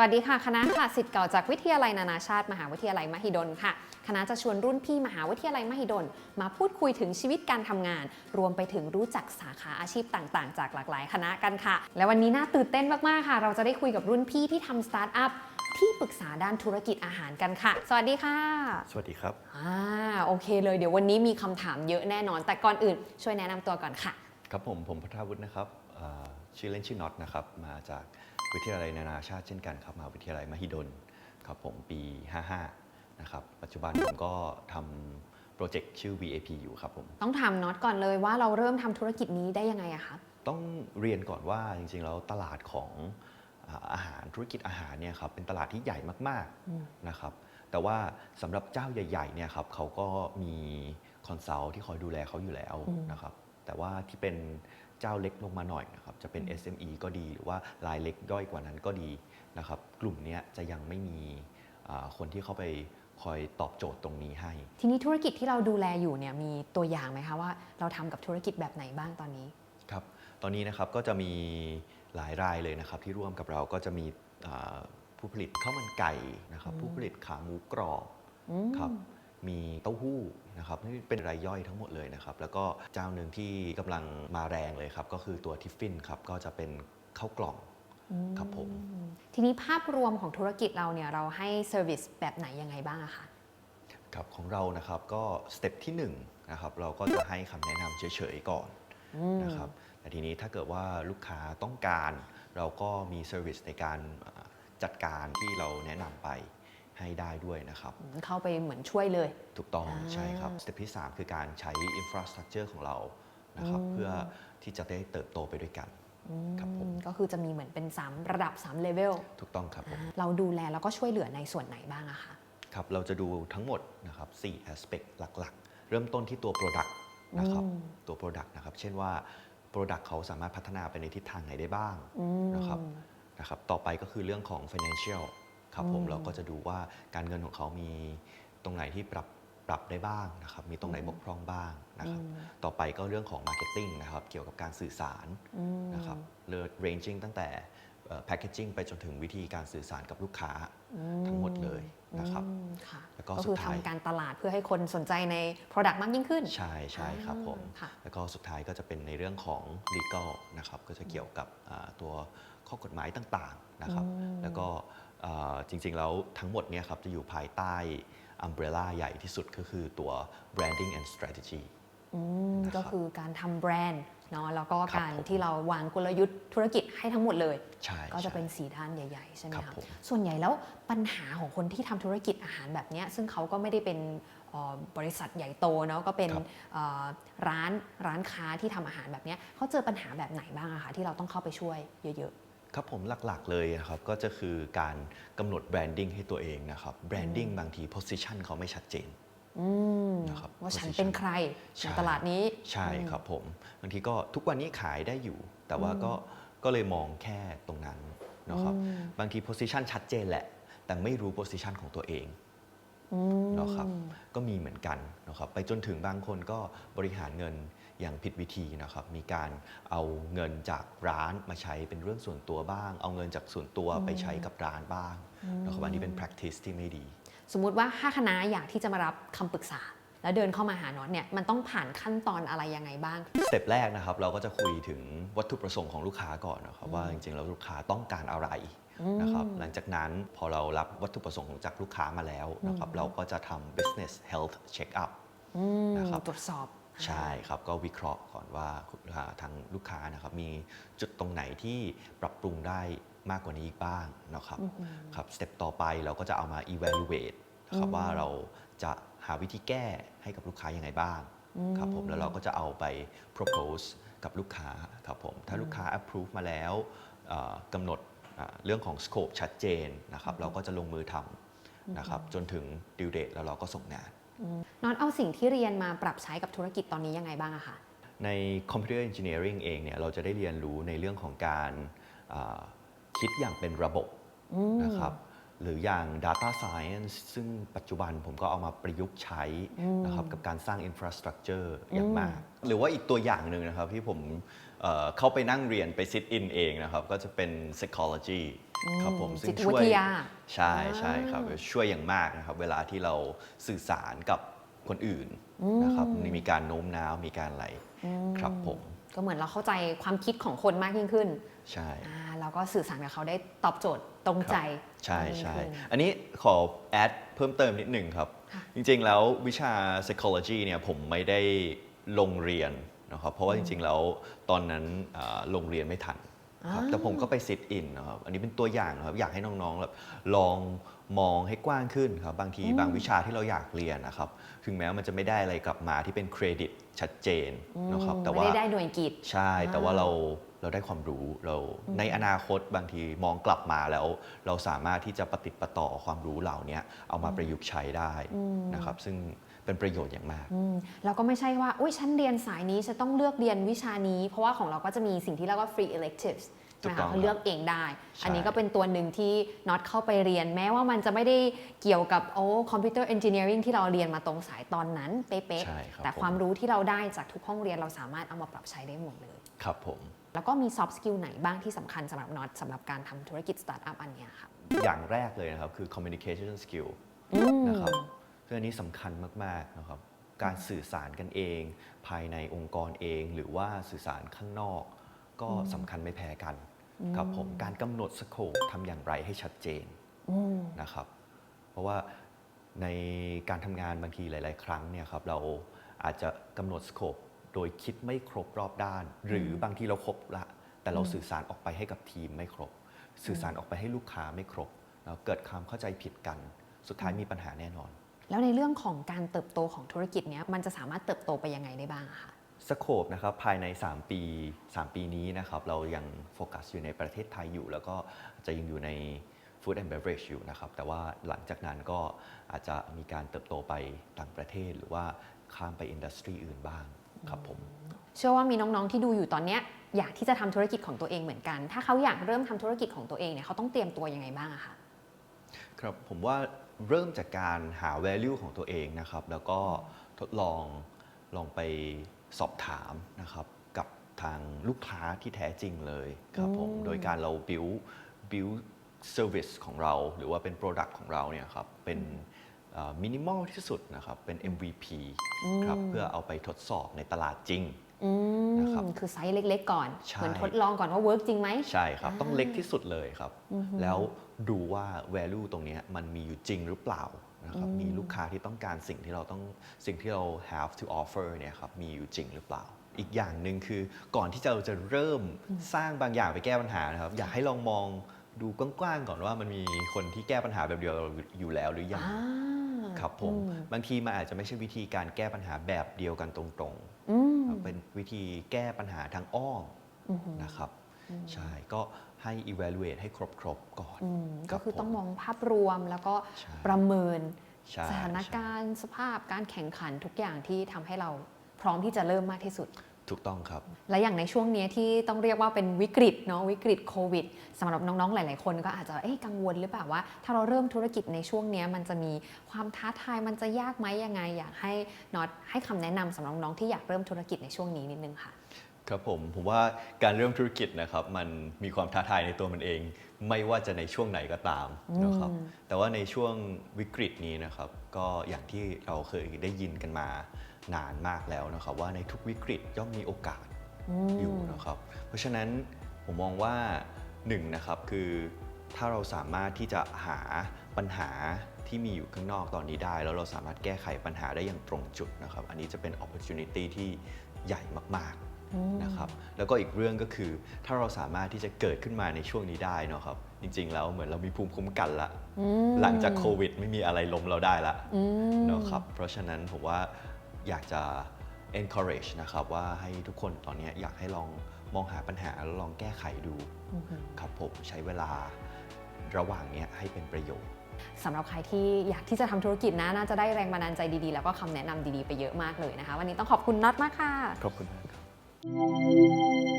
วัสดีค่ะ คณะค่ะสิทธิ์เก่าจากวิทยาลัยนานาชาติ มหาวิทยาลัยมหิดลค่ะ คณะจะชวนรุ่นพี่มหาวิทยาลัยมหิดล มาพูดคุยถึงชีวิตการทำงาน รวมไปถึงรู้จักสาขาอาชีพต่างๆ จากหลากหลายคณะกันค่ะ และวันนี้น่าตื่นเต้นมากๆค่ะ เราจะได้คุยกับรุ่นพี่ที่ทำสตาร์ทอัพที่ปรึกษาด้านธุรกิจอาหารกันค่ะ สวัสดีค่ะ สวัสดีครับ อ่า โอเคเลย เดี๋ยววันนี้มีคำถามเยอะแน่นอน แต่ก่อนอื่นช่วยแนะนำตัวก่อนค่ะ ครับผม ผมพัทรวุฒินะครับเอ่อชื่อเล่นชื่อน็อตนะครับ มาจาก วิทยาลัยนานาชาติเช่นกันครับมหาวิทยาลัยมหิดลครับผมปี 55 นะครับ ปัจจุบันผมก็ทำโปรเจกต์ชื่อ VAP อยู่ครับผม ต้องถามน็อตก่อนเลยว่าเราเริ่มทำธุรกิจนี้ได้ยังไงอะคะ ต้องเรียนก่อนว่าจริงๆ แล้วตลาดของอ่าอาหารธุรกิจอาหารเนี่ยครับเป็นตลาดที่ใหญ่มากอืมๆนะครับแต่ว่าสำหรับเจ้าใหญ่ๆเนี่ยครับเขาก็มีคอนซัลท์ที่คอยดูแลเขาอยู่แล้วนะครับแต่ว่าที่เป็น เจ้าเล็กลงมาหน่อยนะครับจะเป็น SME ก็ดีหรือว่ารายเล็กย่อยกว่านั้นก็ดีนะครับกลุ่มเนี้ยจะยังไม่มีอ่าคนที่เข้าไปคอยตอบโจทย์ตรงนี้ให้ ทีนี้ธุรกิจที่เราดูแลอยู่เนี่ยมีตัวอย่างไหมคะว่าเราทำกับธุรกิจแบบไหนบ้างตอนนี้ครับตอนนี้นะครับก็จะมีหลายรายเลยนะครับที่ร่วมกับเราก็จะมีอ่าผู้ผลิตข้าวมันไก่นะครับผู้ผลิตขาหมูกรอบอืมครับ มีเต้าหู้นะครับนี่เป็นรายย่อยทั้งหมดเลยนะครับ แล้วก็เจ้าหนึ่งที่กำลังมาแรงเลยครับ ก็คือตัวทิฟฟินครับ ก็จะเป็นข้าวกล่องครับผม ทีนี้ภาพรวมของธุรกิจเราเนี่ยเราให้เซอร์วิสแบบไหนยังไงบ้างอะคะ ครับของเรานะครับก็สเต็ปที่1นะครับเราก็จะให้คำแนะนำเฉยๆก่อน นะครับแต่ทีนี้ถ้าเกิดว่าลูกค้าต้องการ เราก็มีเซอร์วิสในการอ่าจัดการที่เราแนะนำไป ให้ได้ด้วยนะครับ เข้าไปเหมือนช่วยเลย ถูกต้องอ่าใช่ครับสเต็ปที่ 3 คือการใช้อินฟราสตรั c เจอร์ของเรานะครับเพื่อที่จะได้เติบโตไปด้วยกันครับผมก็คือจะมีเหมือนเป็น 3 ระดับ3เลเวลถูกต้องครับผมเราดูแลแล้วก็ช่วยเหลือในส่วนไหนบ้างอะคะครับเราจะดูทั้งหมดนะครับ4 aspect หลักๆ เริ่มต้นที่ตัว Product นะครับอืมตัว Product นะครับเช่นว่า Product เขาสามารถพัฒนาไปในทิศทางไหนได้บ้างนะครับนะครับต่อไปก็คือเรื่องของ Financial ครับผมเราก็จะดูว่าการเงินของเขามีตรงไหนที่ปรับปรับได้บ้างนะครับ มีตรงไหนบกพร่องบ้างนะครับ ต่อไปก็เรื่องของ Marketing นะครับ เกี่ยวกับการสื่อสารนะครับเลือก ranging ตั้งแต่เอ่อ packaging ไปจนถึงวิธีการสื่อสารกับลูกค้าทั้งหมดเลยนะครับอืมค่ะแล้วก็ก็สุคืดอท้ายทำการตลาดเพื่อให้คนสนใจใน Product มากยิ่งขึ้น ใช่ใช่ครับผมค่ะแล้วก็สุดท้ายก็จะเป็นในเรื่องของ legal นะครับ ก็จะเกี่ยวกับอ่าตัวข้อกฎหมายต่างๆนะครับ แล้วก็อ่า จริง ๆ แล้วทั้งหมดเนี่ยครับจะอยู่ภายใต้ umbrella ใหญ่ที่สุดก็คือตัว branding and strategy อืมนะครับก็คือการทำแบรนด์เนาะแล้วก็ครับการผมที่เราวางกลยุทธ์ธุรกิจให้ทั้งหมดเลย ใช่ก็จะใช่เป็นสีด้านใหญ่ ๆ ใช่ไหมครับคะผม ส่วนใหญ่แล้วปัญหาของคนที่ทำธุรกิจอาหารแบบเนี้ยซึ่งเขาก็ไม่ได้เป็นเอ่อบริษัทใหญ่โตเนาะก็เป็นครับ เอ่อร้านร้านค้าที่ทำอาหารแบบเนี้ยเขาเจอปัญหาแบบไหนบ้างอะคะที่เราต้องเข้าไปช่วยเยอะ ครับผมหลักๆเลยนะครับก็จะคือการกำหนด branding ให้ตัวเองนะครับ branding บางที position เขาไม่ชัดเจนๆอืมนะครับ ว่าฉัน position เป็นใครใช่ ในตลาดนี้ ใช่ครับผมบางทีก็ทุกวันนี้ขายได้อยู่ แต่ว่าก็ก็เลยมองแค่ตรงนั้นนะครับบางที position ชัดเจนแหละ แต่ไม่รู้ position ของตัวเองนะครับ ก็มีเหมือนกันนะครับไปจนถึงบางคนก็บริหารเงิน อย่างผิดวิธีนะครับ มีการเอาเงินจากร้านมาใช้เป็นเรื่องส่วนตัวบ้าง เอาเงินจากส่วนตัวไปใช้กับร้านบ้างนะครับอันนี้เป็น practice ที่ไม่ดี สมมุติว่าถ้าคณะอยากที่จะมารับคำปรึกษา แล้วเดินเข้ามาหาน็อตเนี่ยมันต้องผ่านขั้นตอนอะไรยังไงบ้างสเต็ปแรกนะครับ เราก็จะคุยถึงวัตถุประสงค์ของลูกค้าก่อนนะครับว่าจริงๆแล้วลูกค้าต้องการอะไรนะครับหลังจากนั้นพอเรารับวัตถุประสงค์จากลูกค้ามาแล้วนะครับเราก็จะทำ business health check up นะครับตรวจสอบ ใช่ครับก็วิเคราะห์ก่อนว่าอ่าทางลูกค้านะครับมีจุดตรงไหนที่ปรับปรุงได้มากกว่านี้อีกบ้างนะครับครับสเต็ปต่อไปเราก็จะเอามา evaluate นะครับว่าเราจะหาวิธีแก้ให้กับลูกค้ายังไงบ้างครับผมแล้วเราก็จะเอาไป propose กับลูกค้าครับผมถ้าลูกค้า approve มาแล้วเอ่อกำหนดอ่าเรื่องของ scope ชัดเจนนะครับเราก็จะลงมือทำนะครับจนถึง due date แล้วเราก็ส่งงาน น็อตเอาสิ่งที่เรียนมาปรับใช้กับธุรกิจตอนนี้ยังไงบ้างอะคะใน Computer Engineering เองเนี่ยเราจะได้เรียนรู้ในเรื่องของการอ่าคิดอย่างเป็นระบบนะครับ หรืออย่าง Data Science ซึ่งปัจจุบันผมก็เอามาประยุกต์ใช้นะครับกับการสร้าง Infrastructure อย่างมาก หรือว่าอีกตัวอย่างหนึ่งนะครับที่ผมเอ่อเข้าไปนั่งเรียนไป sit in เองนะครับ ก็จะเป็น psychology ครับผมจิตช่วิวยทยาใช่ใช่ครับช่วยอย่างมากนะครับ เวลาที่เราสื่อสารกับคนอื่นนะครับมีการโน้มน้าวมีการอะไรครับผม ก็เหมือนเราเข้าใจความคิดของคนมากยิ่งขึ้น ใช่ อ่าเราก็สื่อสารกับเขาได้ตอบโจทย์ตรงใจ ใช่มากยิ่งใช่ขึ้นอันนี้ขอแอดเพิ่มเติมนิดหนึ่งครับค่ะจริงๆแล้ววิชา psychology เนี่ยผมไม่ได้ลงเรียนนะครับเพราะว่าจริงๆแล้วตอนนั้นอ่าลงเรียนไม่ทันครับแต่ผมก็ไป sit in นะครับอันนี้เป็นตัวอย่างนะครับอยากให้น้องๆแบบลองมองให้กว้างขึ้นครับบางทีบางวิชาที่เราอยากเรียนนะครับถึงแม้มันจะไม่ได้อะไรกลับมาที่เป็นเครดิตชัดเจนนะครับแต่ไม่ว่าได้ได้หน่วยกิจใช่แต่ว่าเรา เราได้ความรู้เราในอนาคตบางทีมองกลับมาแล้ว เราสามารถที่จะปฏิดประต่อความรู้เหล่านี้เอามาประยุกต์ใช้ได้นะครับ ซึ่งเป็นประโยชน์อย่างมากอืมแล้วก็ไม่ใช่ว่าอุ้ยฉันเรียนสายนี้ฉันต้องเลือกเรียนวิชานี้ เพราะว่าของเราก็จะมีสิ่งที่เรียกว่า free electives ถูก นะต้คะองเขาเลือกเองได้ใช่อันนี้ก็เป็นตัวหนึ่งที่น็อตเข้าไปเรียน แม้ว่ามันจะไม่ได้เกี่ยวกับโอ้คอมพิวเตอร์เอนจิเนียริงที่เราเรียนมาตรงสายตอนนั้นเป๊ะใช่ครับๆแต่ผมความรู้ที่เราได้จากทุกห้องเรียนเราสามารถเอามาปรับใช้ได้หมดเลย ครับผม แล้วก็มี soft skill ไหนบ้างที่สำคัญสำหรับน็อตสำหรับการทำธุรกิจสตาร์ทอัพอันเนี้ยค่ะอย่างแรกเลยนะครับคือ communication skill อืมนะครับซึ่งอันนี้สำคัญมากๆนะครับการสื่อสารกันเอง ภายในองค์กรเอง หรือว่าสื่อสารข้างนอก ก็สำคัญไม่แพ้กันครับผมการกำหนดสโคปทำอย่างไรให้ชัดเจนอืมนะครับ เพราะว่าในการทำงานบางทีหลาย ๆ ครั้งเนี่ยครับเราอาจจะกำหนดสโคปโดยคิดไม่ครบรอบด้าน หรือบางทีเราครบละ แต่เราสื่อสารออกไปให้กับทีมไม่ครบ สื่อสารออกไปให้ลูกค้าไม่ครบแล้วเกิดความเข้าใจผิดกัน สุดท้ายมีปัญหาแน่นอน แล้วในเรื่องของการเติบโตของธุรกิจเนี้ยมันจะสามารถเติบโตไปยังไงได้บ้างอะคะ สโคปนะครับภายใน 3 ปี 3 ปีนี้นะครับเรายังโฟกัสอยู่ในประเทศไทยอยู่ แล้วก็จะยังอยู่ใน Food and Beverage อยู่นะครับแต่ว่าหลังจากนั้นก็อาจจะมีการเติบโตไปต่างประเทศหรือว่าข้ามไปอินดัสทรีอื่นบ้างครับผม เชื่อว่ามีน้องๆที่ดูอยู่ตอนเนี้ยอยากที่จะทำธุรกิจของตัวเองเหมือนกัน ถ้าเขาอยากเริ่มทำธุรกิจของตัวเองเนี่ยเขาต้องเตรียมตัวยังไงบ้างอะคะครับผมว่าเริ่มจากการหา value ของตัวเองนะครับ แล้วก็ทดลองลองไป สอบถามนะครับกับทางลูกค้าที่แท้จริงเลยครับผมโดยการเรา build build service ของเรา หรือว่าเป็น product ของเราเนี่ยครับเป็นมินิมอลที่สุดนะครับเป็น MVP ครับเพื่อเอาไปทดสอบในตลาดจริงอืมนะครับคือไซส์เล็ก ๆ ก่อนใช่เหมือนทดลองก่อนว่าเวิร์กจริงไหมใช่ครับ ต้องเล็กที่สุดเลยครับ แล้วดูว่า value ตรงเนี้ยมันมีอยู่จริงหรือเปล่า นะครับมีลูกค้าที่ต้องการสิ่งที่เราต้องสิ่งที่เรา have to offer เนี่ยครับมีอยู่จริงหรือเปล่า อีกอย่างหนึ่งคือก่อนที่เราจะเริ่มสร้างบางอย่างไปแก้ปัญหานะครับ อยากให้ลองมองดูกว้างๆก่อนว่ามันมีคนที่แก้ปัญหาแบบเดียวเราอยู่แล้วหรือยังอ่าครับผมบางทีมันอาจจะไม่ใช่วิธีการแก้ปัญหาแบบเดียวกันตรงๆอืมเป็นวิธีแก้ปัญหาทางอ้อมนะครับ ใช่ก็ ให้ evaluate ให้ครบๆก่อนอืมครัก็บคือต้องผมมองภาพรวมแล้วก็ใช่ประเมินใช่สถานการณ์สภาพการแข่งขันทุกอย่างที่ทำให้เราพร้อมที่จะเริ่มมากที่สุด ถูกต้องครับ และอย่างในช่วงเนี้ยที่ต้องเรียกว่าเป็นวิกฤตเนาะวิกฤตโควิดสำหรับน้องๆ หลาย ๆ คนก็อาจจะเอ๊ะกังวลหรือเปล่าว่า ถ้าเราเริ่มธุรกิจในช่วงเนี้ยมันจะมีความท้าทายมันจะยากไหมยังไง อยากให้น็อตให้คำแนะนำสำหรับน้องๆที่อยากเริ่มธุรกิจในช่วงนี้นิดนึงค่ะ ครับผมผมว่าการเริ่มธุรกิจนะครับมันมีความท้าทายในตัวมันเอง ไม่ว่าจะในช่วงไหนก็ตามนะครับแต่ว่าในช่วงวิกฤตนี้นะครับก็อย่างที่เราเคยได้ยินกันมานานมากแล้วนะครับ ว่าในทุกวิกฤตย่อมมีโอกาสอยู่นะครับ เพราะฉะนั้นผมมองว่าหนึ่งนะครับคือถ้าเราสามารถที่จะหาปัญหาที่มีอยู่ข้างนอกตอนนี้ได้ แล้วเราสามารถแก้ไขปัญหาได้อย่างตรงจุดนะครับ อันนี้จะเป็น opportunity ที่ใหญ่มากๆ นะครับแล้วก็อีกเรื่องก็คือถ้าเราสามารถที่จะเกิดขึ้นมาในช่วงนี้ได้เนาะครับจริงๆแล้วเหมือนเรามีภูมิคุ้มกันละหลังจากโควิด ไม่มีอะไรล้มเราได้ละเนาะครับเพราะฉะนั้นผมว่าอยากจะ encourage นะครับว่าให้ทุกคนตอนนี้อยากให้ลองมองหาปัญหาแล้วลองแก้ไขดูครับผมใช้เวลาระหว่างเนี้ยให้เป็นประโยชน์สำหรับใครที่อยากที่จะทำธุรกิจนะน่าจะได้แรงบันดาลใจดีๆ แล้วก็คำแนะนำดีๆ ไปเยอะมากเลยนะคะ วันนี้ต้องขอบคุณน็อตมากค่ะ ขอบคุณ you